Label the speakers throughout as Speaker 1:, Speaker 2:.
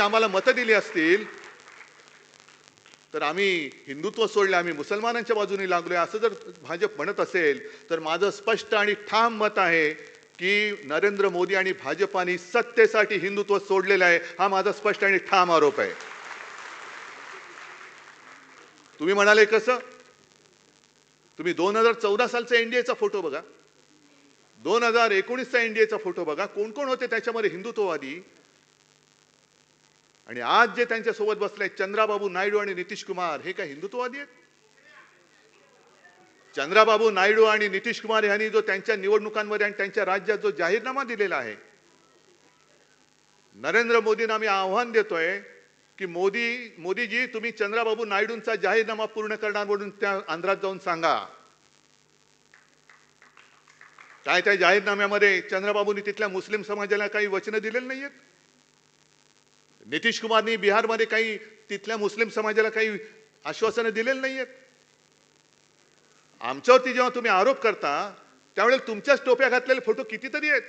Speaker 1: आम्हाला मतं दिली असतील तर आम्ही हिंदुत्व सोडले आम्ही मुसलमानांच्या बाजूने लागलोय. असं जर भाजप म्हणत असेल तर माझं स्पष्ट आणि ठाम मत आहे की नरेंद्र मोदी आणि भाजपाने सत्तेसाठी हिंदुत्व सोडलेलं आहे हा माझा स्पष्ट आणि ठाम आरोप आहे. तुम्ही म्हणाले कसं? तुम्ही दोन हजार चौदा सालचा एनडीएचा फोटो बघा. दोन हजार एकोणीसचा एनडीएचा फोटो बघा. कोण कोण होते त्याच्यामध्ये हिंदुत्ववादी? आणि आज जे त्यांच्यासोबत बसले चंद्राबाबू नायडू आणि नितीश कुमार हे काय हिंदुत्ववादी आहेत? चंद्राबाबू नायडू आणि नितीश कुमार यांनी जो त्यांच्या निवडणुकांमध्ये आणि त्यांच्या राज्यात जो जाहीरनामा दिलेला आहे नरेंद्र मोदींना आम्ही आव्हान देतोय की मोदी मोदीजी तुम्ही चंद्राबाबू नायडूंचा जाहीरनामा पूर्ण करणार म्हणून त्या आंध्रात जाऊन सांगा. काय त्या जाहीरनाम्यामध्ये चंद्रबाबूंनी तिथल्या मुस्लिम समाजाला काही वचनं दिलेली नाहीयेत? नितीश कुमारनी बिहारमध्ये काही तिथल्या मुस्लिम समाजाला काही आश्वासनं दिलेली नाहीयेत. आमच्यावरती जेव्हा तुम्ही आरोप करता त्यावेळेला तुमच्याच टोप्या घातलेले फोटो कितीतरी आहेत.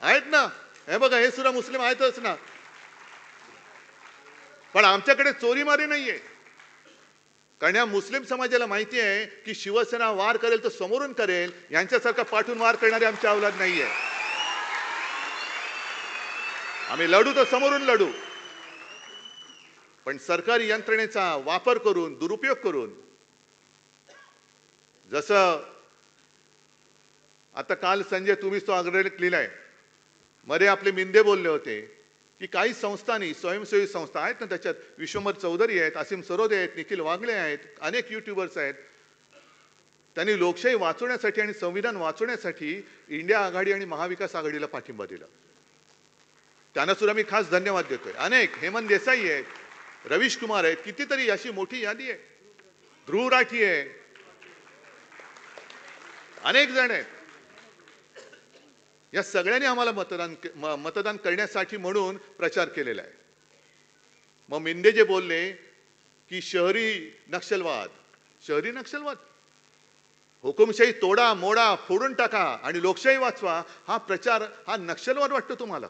Speaker 1: आहेत ना? हे बघा हे सुद्धा मुस्लिम आहेतच ना? पण आमच्याकडे चोरीमारी नाहीये. कारण या मुस्लिम समाजाला माहिती आहे की शिवसेना वार करेल तर समोरून करेल यांच्यासारखा पाठून वार करणारे आमच्या अवलाद नाहीये आम्ही लढू तर समोरून लढू पण सरकारी यंत्रणेचा वापर करून दुरुपयोग करून जसं आता काल संजय तुम्हीच तो अग्रलेख लिहिलाय. मध्ये आपले मिंदे बोलले होते की काही संस्थांनी स्वयंसेवी संस्था आहेत ना त्याच्यात विश्वंभर चौधरी आहेत असीम सरोदे आहेत निखिल वागले आहेत अनेक युट्यूबर्स आहेत. त्यांनी लोकशाही वाचवण्यासाठी आणि संविधान वाचवण्यासाठी इंडिया आघाडी आणि महाविकास आघाडीला पाठिंबा दिला. त्यांना सुद्धा मी खास धन्यवाद देतोय. अनेक हेमंत देसाई आहेत रवीश कुमार आहेत कितीतरी अशी मोठी यादी आहे. ध्रुव राठी आहे. अनेक जण आहेत. या सगळ्यांनी आम्हाला मतदान मतदान करण्यासाठी म्हणून प्रचार केलेला आहे. मग मेंदे जे बोलले की शहरी नक्षलवाद शहरी नक्षलवाद. हुकुमशाही तोडा मोडा फोडून टाका आणि लोकशाही वाचवा हा प्रचार हा नक्षलवाद वाटतो तुम्हाला.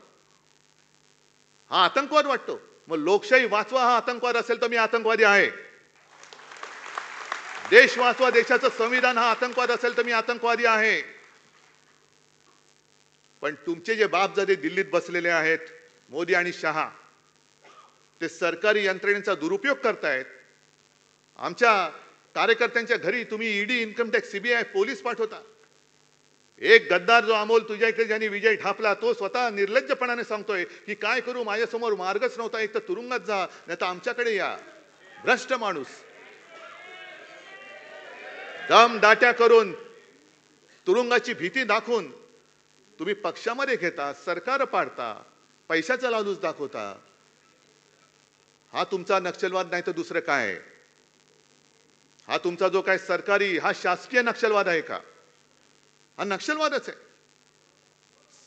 Speaker 1: हा आतंकवाद वाटतो. मग लोकशाही वाचवा हा आतंकवाद असेल तर मी आतंकवादी आहे. देश वाचवा देशाचं संविधान हा आतंकवाद असेल तर मी आतंकवादी आहे. पण तुमचे जे बापजादे दिल्लीत बसलेले आहेत मोदी आणि शहा ते सरकारी यंत्रणेचा दुरुपयोग करतायत. आमच्या कार्यकर्त्यांच्या घरी तुम्ही ED income tax CBI police पाठवता. एक गद्दार जो अमोल तुझ्या इकडे ज्यांनी विजय ठापला तो स्वतः निर्लज्जपणाने सांगतोय की काय करू माझ्यासमोर मार्गच नव्हता एक तर तुरुंगात जा नाही तर आमच्याकडे या. भ्रष्ट माणूस. दम दाट्या करून तुरुंगाची भीती दाखवून तुम्ही पक्षामध्ये घेता सरकार पाडता पैशाचा लालूच दाखवता. हा तुमचा नक्षलवाद नाही तर दुसरं काय? आहे? हा तुमचा जो काय सरकारी हा शासकीय नक्षलवाद आहे का? हा नक्षलवादच आहे.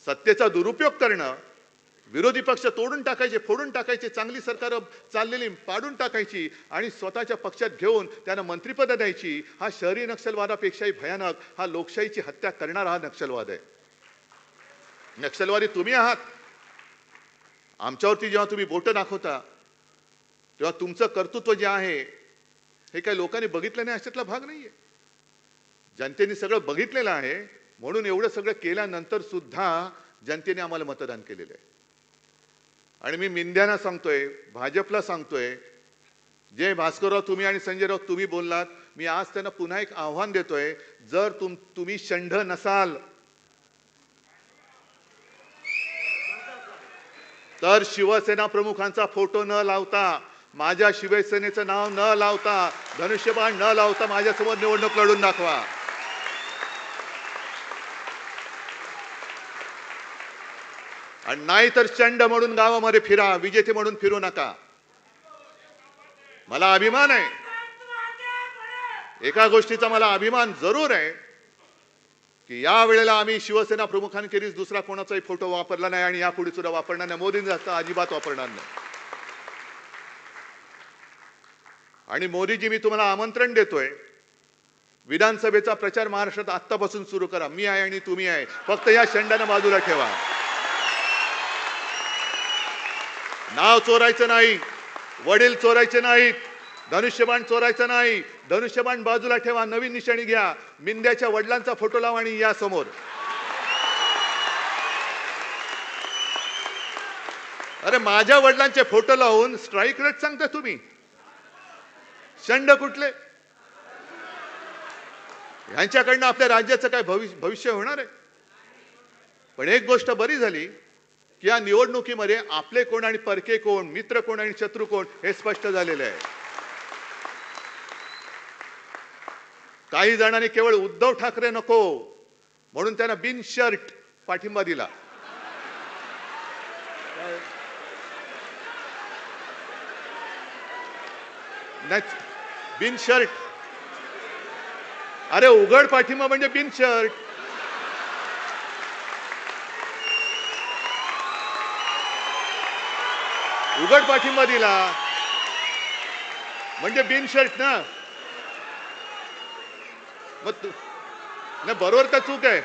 Speaker 1: सत्तेचा दुरुपयोग करणं विरोधी पक्ष तोडून टाकायचे फोडून टाकायचे चांगली सरकार चाललेली पाडून टाकायची आणि स्वतःच्या पक्षात घेऊन त्यांना मंत्रिपदं द्यायची हा शहरी नक्षलवादापेक्षाही भयानक हा लोकशाहीची हत्या करणारा हा नक्षलवाद आहे. नक्षलवादी तुम्ही आहात. आमच्यावरती जेव्हा तुम्ही बोटं दाखवता तेव्हा तुमचं कर्तृत्व जे आहे हे काही लोकांनी बघितलं नाही अशातला भाग नाहीये. जनतेने सगळं बघितलेलं आहे. म्हणून एवढं सगळं केल्यानंतर सुद्धा जनतेने आम्हाला मतदान केलेलं आहे. आणि मी मिंद्यांना सांगतोय भाजपला सांगतोय जे भास्करराव तुम्ही आणि संजयराव तुम्ही बोललात. मी आज त्यांना पुन्हा एक आव्हान देतोय. जर तुम तुम्ही षंढ नसाल तर शिवसेना प्रमुखांचा फोटो न लावता माझ्या शिवसेनेचं नाव न लावता धनुष्यबाण न लावता माझ्यासमोर निवडणूक लढून दाखवा. आणि नाहीतर चंड म्हणून गावामध्ये फिरा विजेते म्हणून फिरू नका. मला अभिमान आहे. एका गोष्टीचा मला अभिमान जरूर आहे की या वेळेला आम्ही शिवसेना प्रमुखांखेरीज दुसरा कोणाचाही फोटो वापरला नाही आणि यापुढे सुद्धा वापरणार नाही. मोदींचा अजिबात वापरणार नाही. आणि मोदीजी मी तुम्हाला आमंत्रण देतोय विधानसभेचा प्रचार महाराष्ट्रात आत्तापासून सुरू करा. मी आहे आणि तुम्ही आहे. फक्त या शंडानं बाजूला ठेवा. नाव चोरायचं नाही वडील चोरायचे नाहीत धनुष्यबाण चोरायचं नाही धनुष्यबाण बाजूला ठेवा नवीन निशाणी घ्या. मिंद्याच्या वडिलांचा फोटो लावा आणि या समोर. अरे माझ्या वडिलांचे फोटो लावून स्ट्राईक रेट सांगता तुम्ही? शंड कुठले? ह्यांच्याकडनं आपल्या राज्याचं काय भविष्य भविष्य होणार आहे? पण एक गोष्ट बरी झाली की या निवडणुकीमध्ये आपले कोण आणि परके कोण मित्र कोण आणि शत्रू कोण हे स्पष्ट झालेलं आहे. काही जणांनी केवळ उद्धव ठाकरे नको म्हणून त्यांना बिन शर्ट पाठिंबा दिला. नाही बिन शर्ट. अरे उघड पाठिंबा म्हणजे बिन शर्ट. उघड पाठिंबा दिला. म्हणजे बिन शर्ट ना? मग तू नाही बरोबर का चूक आहे.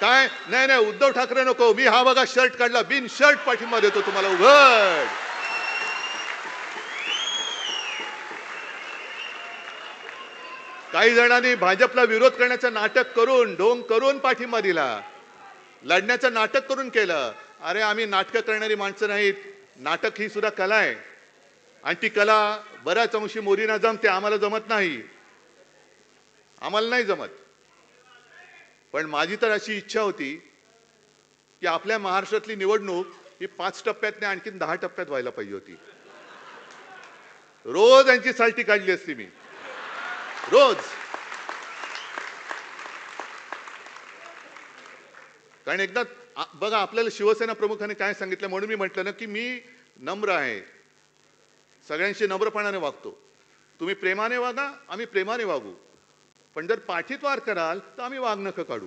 Speaker 1: काय? नाही नाही उद्धव ठाकरे नको. मी हा बघा शर्ट काढला. बिन शर्ट पाठिंबा देतो तुम्हाला. उघड. काही जणांनी भाजपला विरोध करण्याचं नाटक करून ढोंग करून पाठिंबा दिला. लढण्याचं नाटक करून केलं. अरे आम्ही नाटकं करणारी माणसं नाहीत. नाटक ही सुद्धा कला आहे. आणि ती कला बऱ्याच अंशी मोरीना जमते आम्हाला जमत नाही. आम्हाला नाही जमत. पण माझी तर अशी इच्छा होती की आपल्या महाराष्ट्रातली निवडणूक ही पाच टप्प्यात नाही आणखीन दहा टप्प्यात व्हायला पाहिजे होती. रोज यांची साल्टी काढली असती मी. रोज. कारण एकदा बघा आपल्याला शिवसेना प्रमुखाने काय सांगितलं म्हणून मी म्हटलं ना की मी नम्र आहे. सगळ्यांशी नम्रपणाने वागतो. तुम्ही प्रेमाने वागा आम्ही प्रेमाने वागू. पण जर पाठीत वार कराल तर आम्ही वाघ नखं काढू.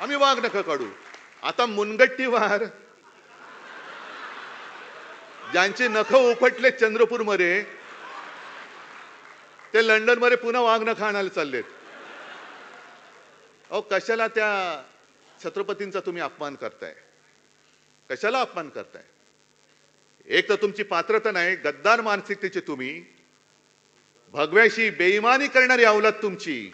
Speaker 1: आम्ही वाघ नखं काढू. आता मुनगट्टी वार ज्यांचे नख उपटले चंद्रपूरमध्ये ते लंडनमध्ये पुन्हा वाघ नखं आणायला चाललेत. अहो कशाला त्या छत्रपतींचा तुम्ही अपमान करताय? कशाला अपमान करताय? एक तर तुमची पात्रता नाही गद्दार मानसिकतेची तुम्ही. भगव्याशी बेईमानी करणारी अवलत तुमची.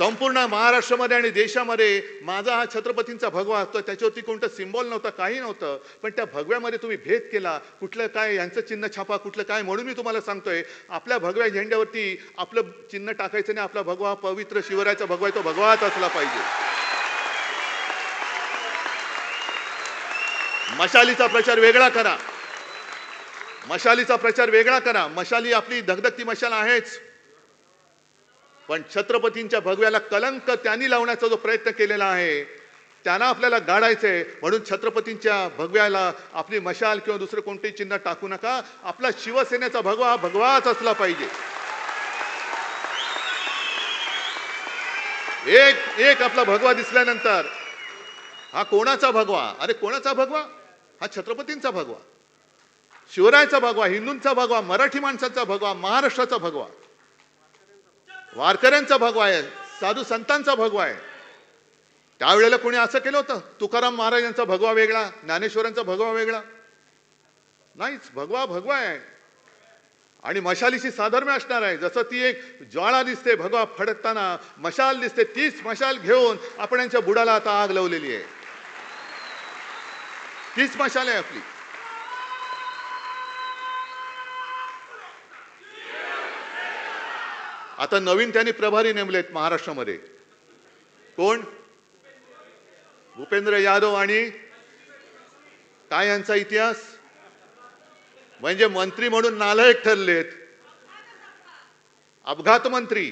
Speaker 1: संपूर्ण महाराष्ट्रामध्ये आणि देशामध्ये माझा हा छत्रपतींचा भगवा असतो. त्याच्यावरती कोणतं सिम्बॉल नव्हतं काही नव्हतं. पण त्या भगव्यामध्ये तुम्ही भेद केला. कुठलं काय यांचं चिन्ह छापा कुठलं काय म्हणून मी तुम्हाला सांगतोय. आपल्या भगव्या झेंड्यावरती आपलं चिन्ह टाकायचं नाही. आपला भगवा पवित्र शिवरायाचा भगवा तो भगवाच असला पाहिजे. मशालीचा प्रचार वेगळा करा. मशालीचा प्रचार वेगळा करा. मशाली आपली धगधगती मशाल आहेच. पण छत्रपतींच्या भगव्याला कलंक त्यांनी लावण्याचा जो प्रयत्न केलेला आहे त्यांना आपल्याला गाडायचंय म्हणून छत्रपतींच्या भगव्याला आपली मशाल किंवा दुसरं कोणतेही चिन्ह टाकू नका. आपला शिवसेनेचा भगवा हा भगवाच असला पाहिजे. एक एक आपला भगवा दिसल्यानंतर हा कोणाचा भगवा? अरे कोणाचा भगवा? हा छत्रपतींचा भगवा. शिवरायचा भगवा हिंदूंचा भगवा मराठी माणसाचा भगवा महाराष्ट्राचा भगवा. वारकऱ्यांचा भगवा आहे साधू संतांचा भगवा आहे. त्यावेळेला कोणी असं केलं होतं? तुकाराम महाराजांचा भगवा वेगळा ज्ञानेश्वरांचा भगवा वेगळा? नाहीच भगवा भगवा आहे. आणि मशालीशी साधर्म्य असणार आहे. जसं ती एक ज्वाळा दिसते भगवा फडकताना मशाल दिसते तीच मशाल घेऊन आपण यांच्या बुडाला आता आग लावलेली आहे. तीच मशाल आहे आपली. आता नवीन त्यांनी प्रभारी नेमलेत महाराष्ट्रामध्ये. कोण? भूपेंद्र यादव आणि काय यांचा इतिहास? म्हणजे मंत्री म्हणून नालायक ठरलेत. अपघात मंत्री.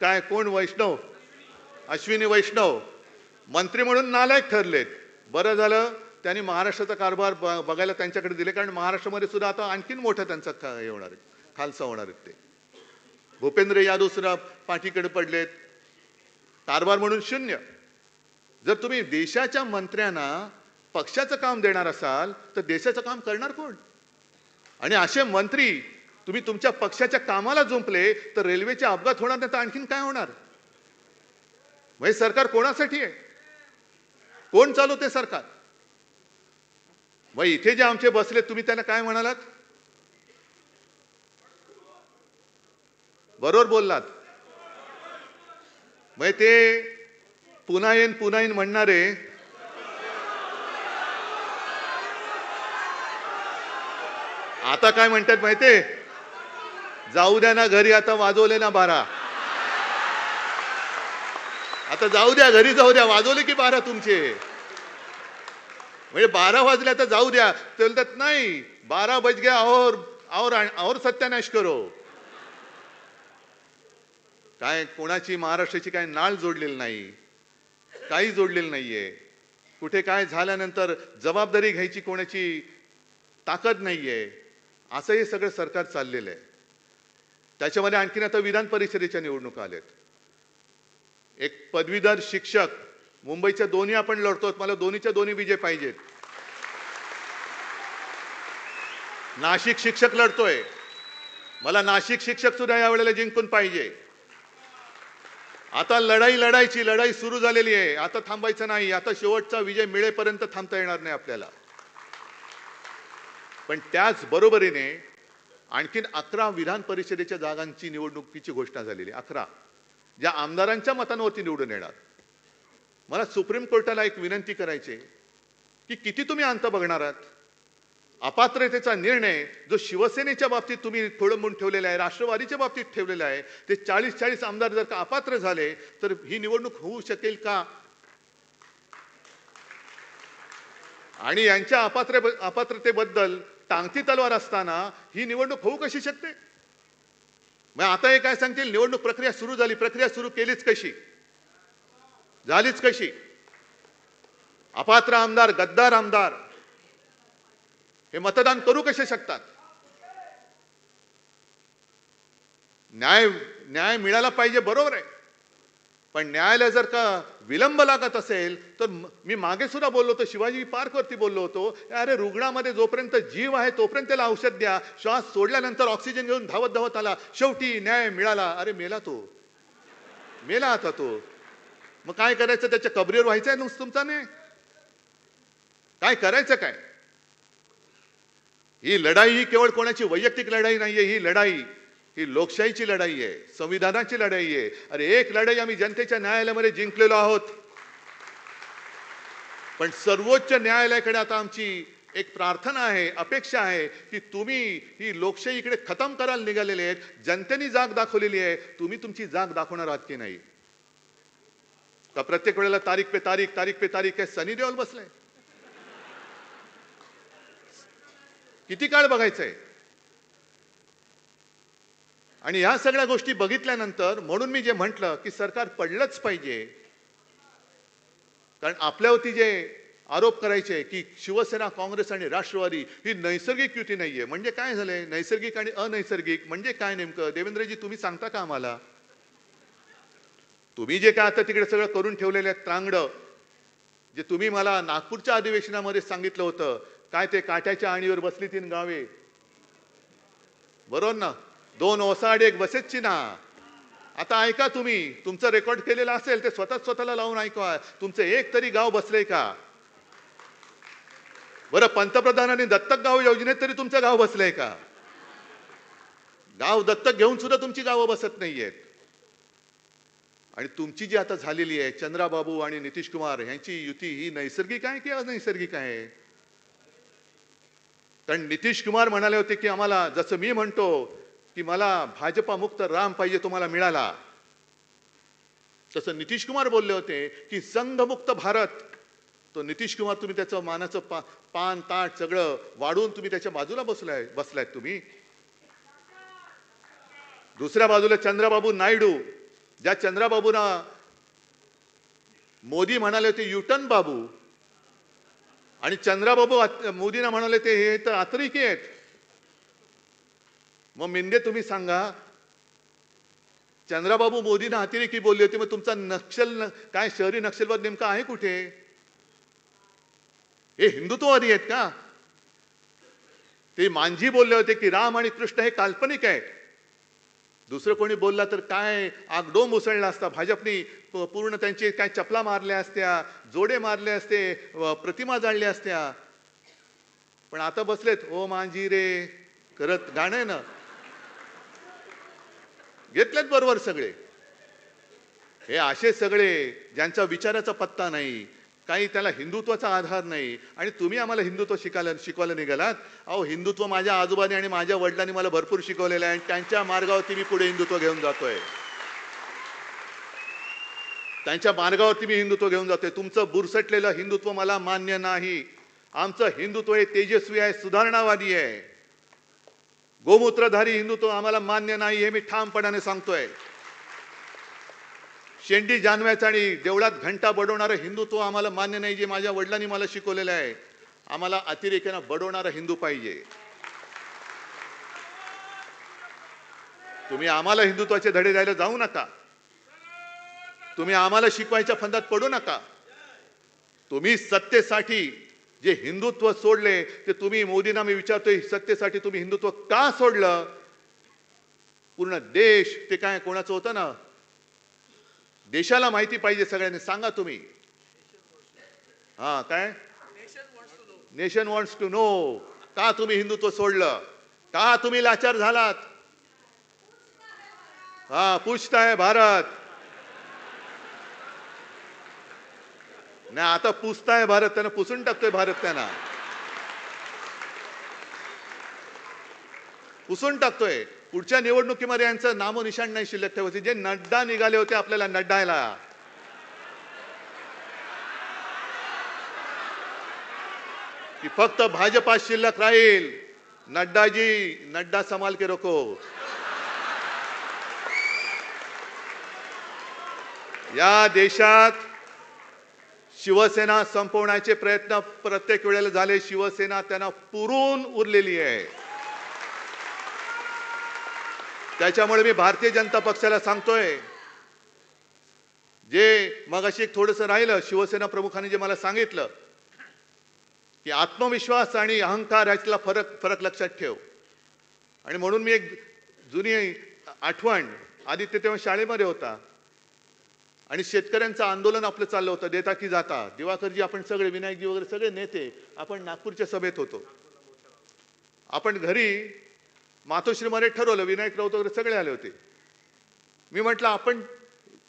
Speaker 1: काय कोण? वैष्णव. अश्विनी वैष्णव. मंत्री म्हणून नालायक ठरलेत. बरं झालं त्यांनी महाराष्ट्राचा कारभार ब- बघायला त्यांच्याकडे दिले कारण महाराष्ट्रामध्ये सुद्धा आता आणखीन मोठं त्यांचा हे होणार आहे. खालसा होणार आहेत ते. भूपेंद्र यादव सुद्धा पाठीकडे पडलेत. कारभार म्हणून शून्य. जर तुम्ही देशाच्या मंत्र्यांना पक्षाचं काम देणार असाल तर देशाचं काम करणार कोण? आणि असे मंत्री तुम्ही तुमच्या पक्षाच्या कामाला जुंपले तर रेल्वेचे अपघात होणार नाही तर आणखीन काय होणार? म्हणजे सरकार कोणासाठी आहे? कोण चालवते सरकार? मग इथे जे आमचे बसले तुम्ही त्यांना काय म्हणालात? बरोबर बोललात. मग ते पुन्हा येईन पुन्हा येईन म्हणणारे आता काय म्हणतात माहितीये? जाऊ द्या ना घरी आता वाजवले ना बारा. आता जाऊ द्या घरी जाऊ द्या वाजवले की बारा तुमचे? म्हणजे बारा वाजले आता जाऊ द्या. ते बोलतात नाही बारा बज गया और और और सत्यानाश करो. काय कोणाची महाराष्ट्राची काय नाळ जोडलेली नाही काही जोडलेलं नाहीये. कुठे काय झाल्यानंतर जबाबदारी घ्यायची कोणाची ताकद नाहीये. असं हे सगळं सरकार चाललेलं आहे. त्याच्यामध्ये आणखीन आता विधान परिषदेच्या निवडणुका आल्यात. एक पदवीधर शिक्षक मुंबईच्या दोन्ही आपण लढतो मला दोन्हीच्या दोन्ही विजय पाहिजेत. नाशिक शिक्षक लढतोय. मला नाशिक शिक्षक सुद्धा यावेळेला जिंकून पाहिजे. आता लढाई लढायची लढाई सुरू झालेली आहे. आता थांबायचं नाही. आता शेवटचा विजय मिळेपर्यंत थांबता येणार नाही आपल्याला. पण त्याच बरोबरीने आणखीन अकरा विधान परिषदेच्या जागांची निवडणुकीची घोषणा झालेली अकरा. ज्या आमदारांच्या मतांवरती निवडून येणार. मला सुप्रीम कोर्टाला एक विनंती करायची की किती तुम्ही अंत बघणार आहात? अपात्रतेचा निर्णय जो शिवसेनेच्या बाबतीत तुम्ही खोळंबून ठेवलेला आहे राष्ट्रवादीच्या बाबतीत ठेवलेला आहे ते चाळीस चाळीस आमदार जर का अपात्र झाले तर ही निवडणूक होऊ शकेल का? आणि यांच्या अपात्र अपात्रतेबद्दल टांगती तलवार असताना ही निवडणूक होऊ कशी शकते? मग आता हे काय सांगतील? निवडणूक प्रक्रिया सुरू झाली. प्रक्रिया सुरू केलीच कशी? झालीच कशी? अपात्र आमदार गद्दार आमदार हे मतदान करू कसे शकतात? न्याय न्याय मिळाला पाहिजे बरोबर आहे. पण न्यायालय जर का विलंब लागत असेल तर मी मागे सुद्धा बोललो होतो शिवाजी पार्कवरती बोललो होतो अरे रुग्णामध्ये जोपर्यंत जीव आहे तोपर्यंत त्याला औषध द्या श्वास सोडल्यानंतर ऑक्सिजन घेऊन धावत धावत आला शेवटी न्याय मिळाला. अरे मेला तो. मेला आता तो. मग काय करायचं? त्याच्या कबरीवर व्हायचं आहे नुसतं तुमचा? नाही. काय करायचं काय? ही लढाई ही केवळ कोणाची वैयक्तिक लढाई नाहीये ही लढाई ही लोकशाहीची लढाई आहे संविधानाची लढाई आहे. अरे एक लढाई आम्ही जनतेच्या न्यायालयामध्ये जिंकलेलो आहोत. पण सर्वोच्च न्यायालयाकडे आता आमची एक प्रार्थना आहे अपेक्षा आहे की तुम्ही ही लोकशाही इकडे खतम करायला निघालेले आहेत जनतेने जाग दाखवलेली आहे तुम्ही तुमची जाग दाखवणार आहात की नाही? का प्रत्येक वेळेला तारीख पे तारीख तारीख पे तारीख हे सनी देओल बसलाय किती काळ बघायचं आहे आणि ह्या सगळ्या गोष्टी बघितल्यानंतर म्हणून मी जे म्हटलं की सरकार पडलंच पाहिजे. कारण आपल्यावरती जे आरोप करायचे की शिवसेना काँग्रेस आणि राष्ट्रवादी ही नैसर्गिक युती नाहीये. म्हणजे काय झालंय? नैसर्गिक आणि अनैसर्गिक म्हणजे काय नेमकं? देवेंद्रजी तुम्ही सांगता का आम्हाला? तुम्ही जे काय आता तिकडे सगळं करून ठेवलेलं आहे त्रांगडं जे तुम्ही मला नागपूरच्या अधिवेशनामध्ये सांगितलं होतं काय ते काट्याच्या आणीवर बसली तीन गावे? बरोबर ना? दोन ओसाड एक बसेसची ना. आता ऐका तुम्ही तुमचं रेकॉर्ड केलेलं असेल ते स्वतः स्वतःला लावून ऐका. तुमचं एक तरी गाव बसले का? बरं पंतप्रधानांनी दत्तक गाव योजनेत तरी तुमचं गाव बसलंय का? गाव दत्तक घेऊन सुद्धा तुमची गावं बसत नाहीयेत. आणि तुमची जी आता झालेली आहे चंद्राबाबू आणि नितीश कुमार यांची युती ही नैसर्गिक आहे की अनैसर्गिक आहे? कारण नितीश कुमार म्हणाले होते की आम्हाला जसं मी म्हणतो की मला भाजपा मुक्त राम पाहिजे तुम्हाला मिळाला. तसं नितीश कुमार बोलले होते की संघमुक्त भारत. तो नितीश कुमार तुम्ही त्याचं मानाचं पा पान ताट सगळं वाढून तुम्ही त्याच्या बाजूला बसलाय बसलायत तुम्ही. दुसऱ्या बाजूला चंद्रबाबू नायडू. ज्या चंद्रबाबूंना मोदी म्हणाले होते युटन बाबू. आणि चंद्राबाबू मोदींना म्हणाले ते हे तर अतिरेकी आहेत. मग मिंदे तुम्ही सांगा चंद्राबाबू मोदींना अतिरेकी बोलली होती मग तुमचा नक्षल न- काय शहरी नक्षलवाद नेमका आहे कुठे? हे हिंदुत्ववादी आहेत का? ते मांझी बोलले होते की राम आणि कृष्ण हे काल्पनिक आहेत. दुसरं कोणी बोलला तर काय आगडोंब उसळला असता भाजपनी? पूर्ण त्यांचे काय चपला मारल्या असत्या जोडे मारले असते प्रतिमा जाळल्या असत्या. पण आता बसलेत ओ मांजी रे करत गाणं ना. घेतलेत बरोबर सगळे. हे असे सगळे ज्यांचा विचाराचा पत्ता नाही. काही त्याला हिंदुत्वाचा आधार नाही. आणि तुम्ही आम्हाला हिंदुत्व शिकायला शिकवायला निघालात? अहो हिंदुत्व माझ्या आजोबाने आणि माझ्या वडिलांनी मला भरपूर शिकवलेलं आहे आणि त्यांच्या मार्गावरती मी पुढे हिंदुत्व घेऊन जातोय. त्यांच्या मार्गावरती मी हिंदुत्व घेऊन जातोय. तुमचं बुरसटलेलं हिंदुत्व मला मान्य नाही. आमचं हिंदुत्व हे तेजस्वी आहे सुधारणावादी आहे. गोमूत्रधारी हिंदुत्व आम्हाला मान्य नाही हे मी ठामपणाने सांगतोय. शेंडी जानव्याचं आणि देवळात घंटा बडवणारं हिंदुत्व आम्हाला मान्य नाही जे माझ्या वडिलांनी मला शिकवलेलं आहे. आम्हाला अतिरेक्यानं बडवणारा हिंदू पाहिजे. तुम्ही आम्हाला हिंदुत्वाचे धडे द्यायला जाऊ नका. तुम्ही आम्हाला शिकवायच्या फंदात पडू नका. तुम्ही सत्तेसाठी जे हिंदुत्व सोडले ते तुम्ही मोदींना मी विचारतोय सत्तेसाठी तुम्ही हिंदुत्व का सोडलं? पूर्ण देश ते काय कोणाचं होतं ना? देशाला माहिती पाहिजे सगळ्यांनी सांगा तुम्ही. हा काय? नेशन वॉन्ट्स टू नो का तुम्ही हिंदुत्व सोडलं? का तुम्ही लाचार झालात? हा पूछताय भारत. नाही आता पुसताय भारत त्यांना पुसून टाकतोय भारत त्यांना. पुसून टाकतोय. पुढच्या निवडणुकीमध्ये यांचं नामोनिशाण नाही शिल्लक ठेवायचे. जे नड्डा निघाले होते आपल्याला नड्डायला. की फक्त भाजपा शिल्लक राहील. नड्डाजी नड्डा संभाल के रोको. या देशात शिवसेना संपवण्याचे प्रयत्न प्रत्येक वेळेला झाले. शिवसेना त्यांना पुरून उरलेली आहे. त्याच्यामुळे मी भारतीय जनता पक्षाला सांगतोय जे मगाशी एक थोडंसं राहिलं शिवसेना प्रमुखांनी जे मला सांगितलं की आत्मविश्वास आणि अहंकार यातला फरक फरक लक्षात ठेव. आणि म्हणून मी एक जुनी आठवण आदित्य तेव्हा शाळेमध्ये होता आणि शेतकऱ्यांचं आंदोलन आपलं चाललं होतं देता की जाता. दिवाकरजी आपण सगळे विनायकजी वगैरे सगळे नेते आपण नागपूरच्या सभेत होतो. आपण घरी मातोश्रीमध्ये ठरवलं विनायक राऊत वगैरे सगळे आले होते. मी म्हटलं आपण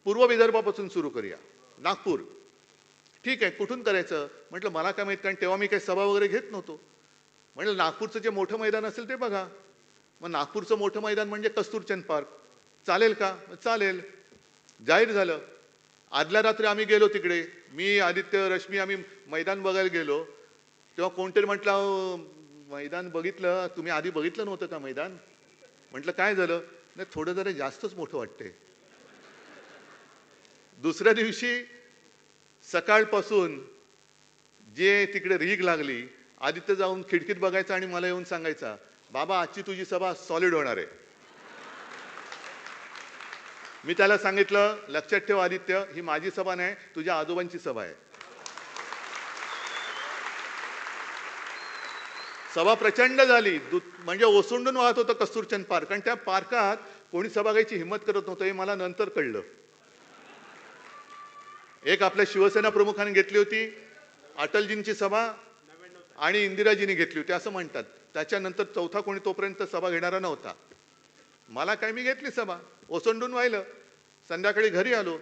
Speaker 1: पूर्व विदर्भापासून सुरू करूया. नागपूर. ठीक आहे कुठून करायचं? म्हटलं मला काय माहीत कारण तेव्हा मी काही सभा वगैरे घेत नव्हतो. म्हटलं नागपूरचं जे मोठं मैदान असेल ते बघा. मग नागपूरचं मोठं मैदान म्हणजे कस्तुरचंद पार्क. चालेल का? चालेल. जाहीर झालं. आदल्या रात्री आम्ही गेलो तिकडे. मी आदित्य रश्मी आम्ही मैदान बघायला गेलो. तेव्हा कोणतरी म्हटलं मैदान बघितलं तुम्ही आधी बघितलं नव्हतं का मैदान? म्हटलं काय झालं? नाही थोडं जरा जास्तच मोठं वाटते दुसऱ्या दिवशी सकाळपासून जे तिकडे रीग लागली आदित्य जाऊन खिडकीत बघायचा आणि मला येऊन सांगायचा बाबा आजची तुझी सभा सॉलिड होणार आहे. मी त्याला सांगितलं लक्षात ठेव आदित्य ही माझी सभा नाही तुझ्या आजोबांची सभा आहे. सभा प्रचंड झाली. दु- म्हणजे ओसंडून वाहत होतं कस्तुरचंद पार्क. आणि त्या पार्कात कोणी सभा घ्यायची हिंमत करत नव्हतं हे मला नंतर कळलं. एक आपल्या शिवसेना प्रमुखाने घेतली होती अटलजींची सभा आणि इंदिराजींनी घेतली होती असं म्हणतात. त्याच्यानंतर चौथा कोणी तोपर्यंत सभा घेणारा नव्हता. मला काय मी घेतली सभा? ओसंडून वाहिलं. संध्याकाळी घरी आलो.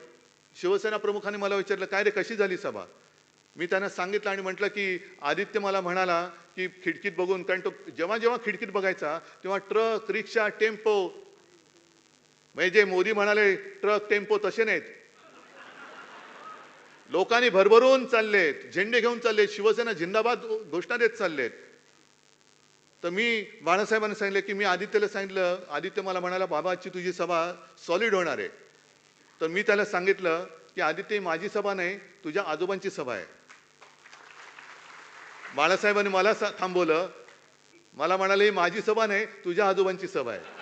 Speaker 1: शिवसेना प्रमुखाने मला विचारलं काय रे कशी झाली सभा? मी त्यांना सांगितलं आणि म्हटलं की आदित्य मला म्हणाला की खिडकीत बघून कारण तो जेव्हा जेव्हा खिडकीत बघायचा तेव्हा ट्रक रिक्षा टेम्पो म्हणजे जे मोदी म्हणाले ट्रक टेम्पो तसे नाहीत. लोकांनी भरभरून चाललेत झेंडे घेऊन चाललेत शिवसेना झिंदाबाद घोषणा देत चाललेत. तर मी बाळासाहेबांना सांगितलं की मी आदित्यला सांगितलं आदित्य मला म्हणाला बाबाची तुझी सभा सॉलिड होणार आहे. तर मी त्याला सांगितलं की आदित्य माझी सभा नाही तुझ्या आजोबांची सभा आहे. बाळासाहेबांनी मला थांबवलं. मला म्हणाले ही माझी सभा नाही तुझ्या आजोबांची सभा आहे.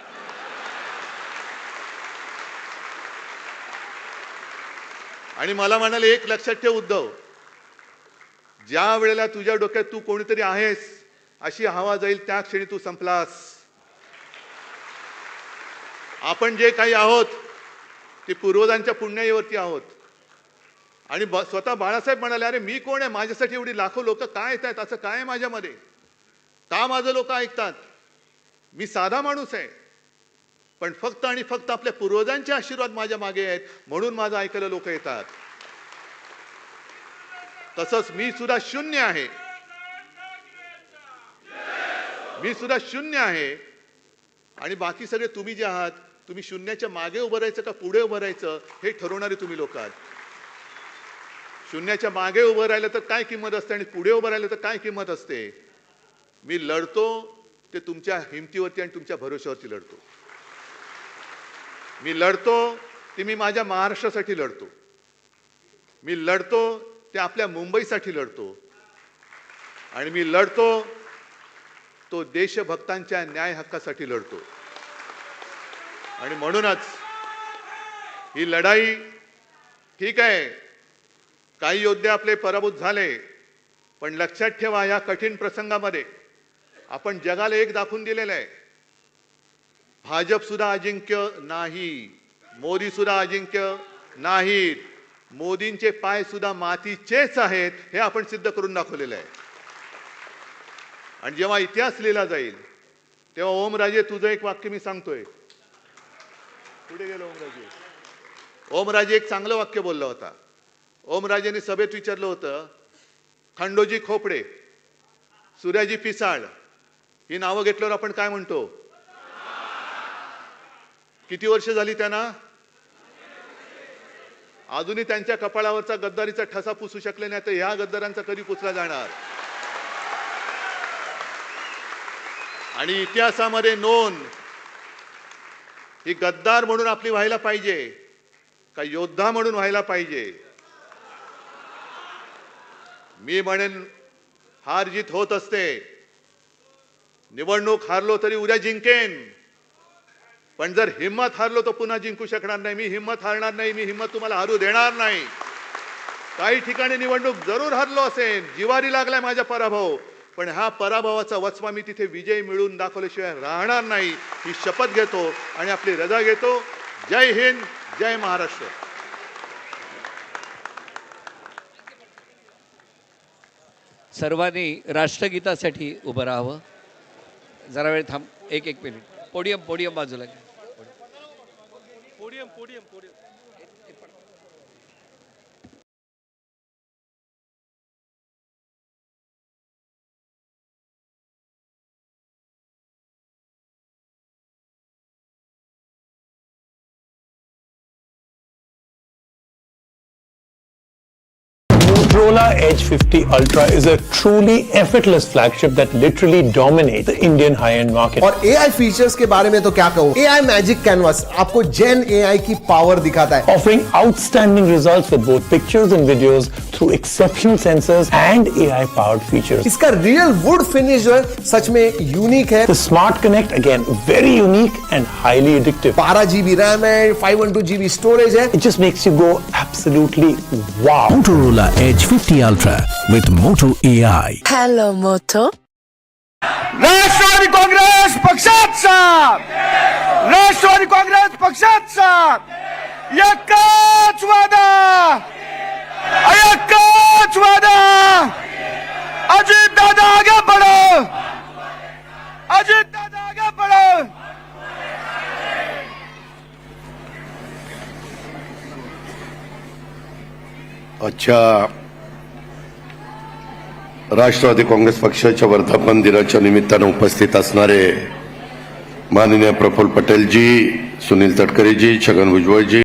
Speaker 1: आणि मला म्हणाले एक लक्षात ठेव उद्धव ज्या वेळेला तुझ्या डोक्यात तू कोणीतरी आहेस अशी हवा जाईल त्या क्षणी तू संपलास. आपण जे काही आहोत ते पूर्वजांच्या पुण्याईवरती आहोत. आणि ब- स्वतः बाळासाहेब म्हणाले अरे मी कोण आहे? माझ्यासाठी एवढी लाखो लोक काय येत आहेत? असं काय आहे माझ्यामध्ये? का माझं लोक ऐकतात? मी साधा माणूस आहे. पण फक्त आणि फक्त आपल्या पूर्वजांचे आशीर्वाद माझ्या मागे आहेत म्हणून माझं ऐकायला लोक येतात. तसंच मी सुद्धा शून्य आहे. मी सुद्धा शून्य आहे. आणि बाकी सगळे तुम्ही जे आहात तुम्ही शून्याच्या मागे उभं राहायचं का पुढे उभं राहायचं हे ठरवणारे तुम्ही लोक आहात. शून्याच्या मागे उभं राहिलं तर काय किंमत असते आणि पुढे उभं राहिलं तर काय किंमत असते? मी लढतो ते तुमच्या हिमतीवरती आणि तुमच्या भरोश्यावरती लढतो. मी लढतो ते मी माझ्या महाराष्ट्रासाठी लढतो. मी लढतो ते आपल्या मुंबईसाठी लढतो. आणि मी लढतो तो देशभक्तांच्या न्याय हक्कासाठी लढतो. आणि म्हणूनच ही लढाई ठीक आहे. काही योद्धे आपले पराभूत झाले पण लक्षात ठेवा या कठीण प्रसंगामध्ये आपण जगाला एक दाखवून दिलेलं आहे. भाजप सुद्धा अजिंक्य नाही मोदी सुद्धा अजिंक्य नाहीत मोदींचे पाय सुद्धा मातीचेच आहेत हे आपण सिद्ध करून दाखवलेलं आहे. आणि जेव्हा इतिहास लिहिला जाईल तेव्हा ओमराजे तुझं एक वाक्य मी सांगतोय. पुढे गेलो ओमराजे. ओमराजे एक चांगलं वाक्य बोलला होता. ओमराजेंनी सभेत विचारलं होतं खंडोजी खोपडे सूर्याजी पिसाळ ही नावं घेतल्यावर आपण काय म्हणतो? किती वर्ष झाली त्यांना? अजूनही त्यांच्या कपाळावरचा गद्दारीचा ठसा पुसू शकले नाही तर ह्या गद्दारांचा कधी पुसला जाणार? आणि इतिहासामध्ये नोंद ही गद्दार म्हणून आपली व्हायला पाहिजे का योद्धा म्हणून व्हायला पाहिजे? मी म्हणेन हार जीत होत असते. निवडणूक हारलो तरी उद्या जिंकेन. पण जर हिंमत हारलो तर पुन्हा जिंकू शकणार नाही. मी हिंमत हारणार नाही. मी हिंमत तुम्हाला हरू देणार नाही. काही ठिकाणी निवडणूक जरूर हरलो असेल. जिवारी लागलाय माझा पराभव. पण हा पराभवाचा वचवा मी तिथे विजय मिळून दाखवल्याशिवाय राहणार नाही. ही शपथ घेतो आणि आपली रजा घेतो. जय हिंद जय महाराष्ट्र.
Speaker 2: सर्वांनी राष्ट्रगीतासाठी उभं राहावं. जरा वेळ थांब एक एक मिनिट पोडियम पोडियम बाजूला podium
Speaker 3: Motorola Edge 50 Ultra is a truly effortless flagship that literally dominates the Indian high-end market.
Speaker 4: और AI फीचर्स के बारे में तो क्या कहूँ AI मैजिक कैनवस आपको जेन AI की पावर दिखाता है
Speaker 3: offering outstanding results with both pictures and videos through exceptional sensors and AI-powered features.
Speaker 4: इसका रियल वुड फिनिश जो है सच में यूनिक है
Speaker 3: The Smart Connect, again, very unique and highly addictive.
Speaker 4: बारह जीबी रैम है five one two GB storage है
Speaker 3: It just makes you go absolutely wow.
Speaker 5: Motorola Edge 50 Ultra with Moto AI.
Speaker 6: Hello, Moto.
Speaker 7: Rashtrawadi Congress पक्षाचा Rashtrawadi Congress पक्षाचा एकच वादा एकच वादा अजित दादा आगे बढ़ो अजित दादा आगे बढ़ो
Speaker 8: आजच्या राष्ट्रवादी काँग्रेस पक्षाच्या वर्धापन दिनाच्या निमित्तानं उपस्थित असणारे माननीय प्रफुल्ल पटेलजी सुनील तटकरेजी छगन भुजबळजी